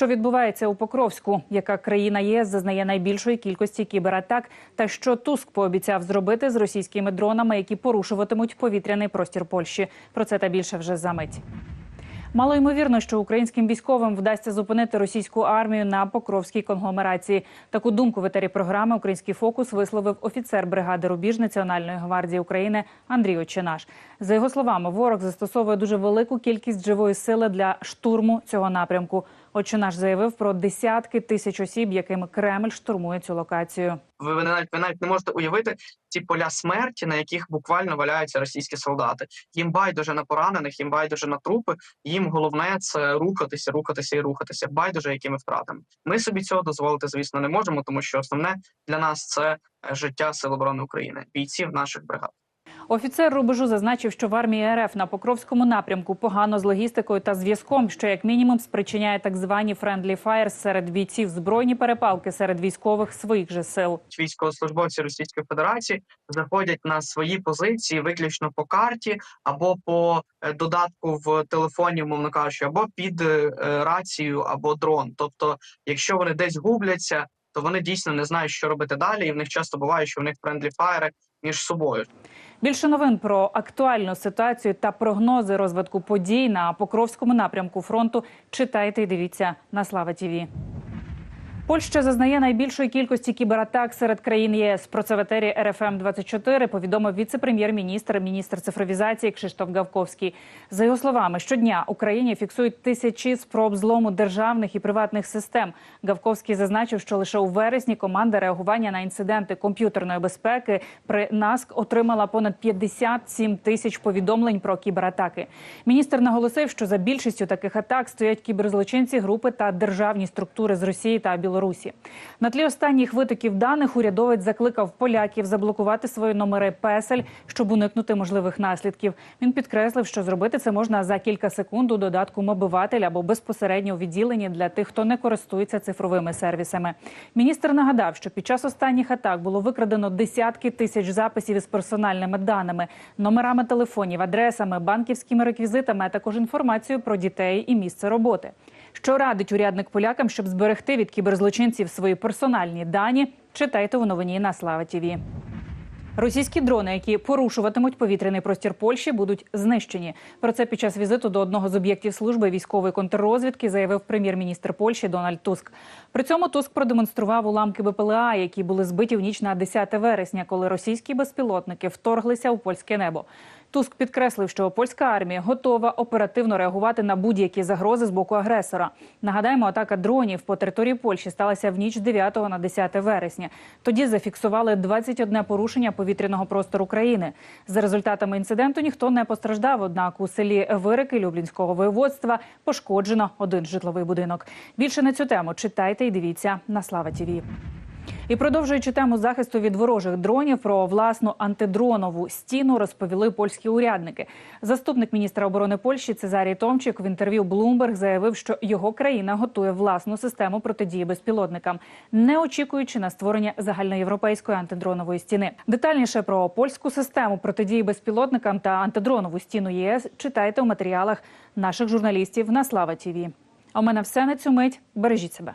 Що відбувається у Покровську? Яка країна ЄС зазнає найбільшої кількості кібератак? Та що Туск пообіцяв зробити з російськими дронами, які порушуватимуть повітряний простір Польщі? Про це та більше вже за мить. Мало ймовірно, що українським військовим вдасться зупинити російську армію на Покровській конгломерації. Таку думку в етері програми Український фокус висловив офіцер бригади Рубіж Національної гвардії України Андрій Очинаш. За його словами, ворог застосовує дуже велику кількість живої сили для штурму цього напрямку. Очинаш заявив про десятки тисяч осіб, якими Кремль штурмує цю локацію. Ви, ви навіть ви навіть не можете уявити ці поля смерті, на яких буквально валяються російські солдати. Їм байдуже на поранених, їм байдуже на трупи. Їм головне це рухатися, рухатися і рухатися. Байдуже якими втратами. Ми собі цього дозволити, звісно, не можемо, тому що основне для нас це е, життя Сил оборони України, бійців наших бригад. Офіцер рубежу зазначив, що в армії РФ на Покровському напрямку погано з логістикою та зв'язком, що як мінімум спричиняє так звані «friendly fires» серед бійців збройні перепалки серед військових своїх же сил. Військовослужбовці Російської Федерації заходять на свої позиції виключно по карті або по е, додатку в телефоні, мовно кажучи, або під е, рацію, або дрон. Тобто, якщо вони десь губляться, то вони дійсно не знають, що робити далі, і в них часто буває, що в них френдлі фаєри між собою. Більше новин про актуальну ситуацію та прогнози розвитку подій на Покровському напрямку фронту читайте і дивіться на Слава Тіві. Польща зазнає найбільшої кількості кібератак серед країн ЄС. Про це в етері РФМ 24 повідомив віце-прем'єр-міністр, міністр цифровізації Кшиштоф Гавковський. За його словами, щодня Україні фіксують тисячі спроб злому державних і приватних систем. Гавковський зазначив, що лише у вересні команда реагування на інциденти комп'ютерної безпеки при НАСК отримала понад 57 тисяч повідомлень про кібератаки. Міністр наголосив, що за більшістю таких атак стоять кіберзлочинці групи та державні структури з Росії та Білорусі. На тлі останніх витоків даних урядовець закликав поляків заблокувати свої номери песель, щоб уникнути можливих наслідків. Він підкреслив, що зробити це можна за кілька секунд у додатку мобиватель або безпосередньо у відділенні для тих, хто не користується цифровими сервісами. Міністр нагадав, що під час останніх атак було викрадено десятки тисяч записів із персональними даними, номерами телефонів, адресами, банківськими реквізитами, а також інформацією про дітей і місце роботи. Що радить урядник полякам, щоб зберегти від кіберзлочинців свої персональні дані? Читайте у новині на Слава Тіві. Російські дрони, які порушуватимуть повітряний простір Польщі, будуть знищені. Про це під час візиту до одного з об'єктів служби військової контррозвідки заявив прем'єр-міністр Польщі Дональд Туск. При цьому Туск продемонстрував уламки БПЛА, які були збиті в ніч на 10 вересня, коли російські безпілотники вторглися у польське небо. Туск підкреслив, що польська армія готова оперативно реагувати на будь-які загрози з боку агресора. Нагадаємо, атака дронів по території Польщі сталася в ніч 9 на 10 вересня. Тоді зафіксували 21 порушення повітряного простору країни. За результатами інциденту ніхто не постраждав. Однак у селі Вирики Люблінського воєводства пошкоджено один житловий будинок. Більше на цю тему читайте і дивіться на Слава Тіві. І продовжуючи тему захисту від ворожих дронів, про власну антидронову стіну розповіли польські урядники. Заступник міністра оборони Польщі Цезарій Томчик в інтерв'ю Bloomberg заявив, що його країна готує власну систему протидії безпілотникам, не очікуючи на створення загальноєвропейської антидронової стіни. Детальніше про польську систему протидії безпілотникам та антидронову стіну ЄС читайте у матеріалах наших журналістів на Слава Тіві. А у мене все на цю мить. Бережіть себе.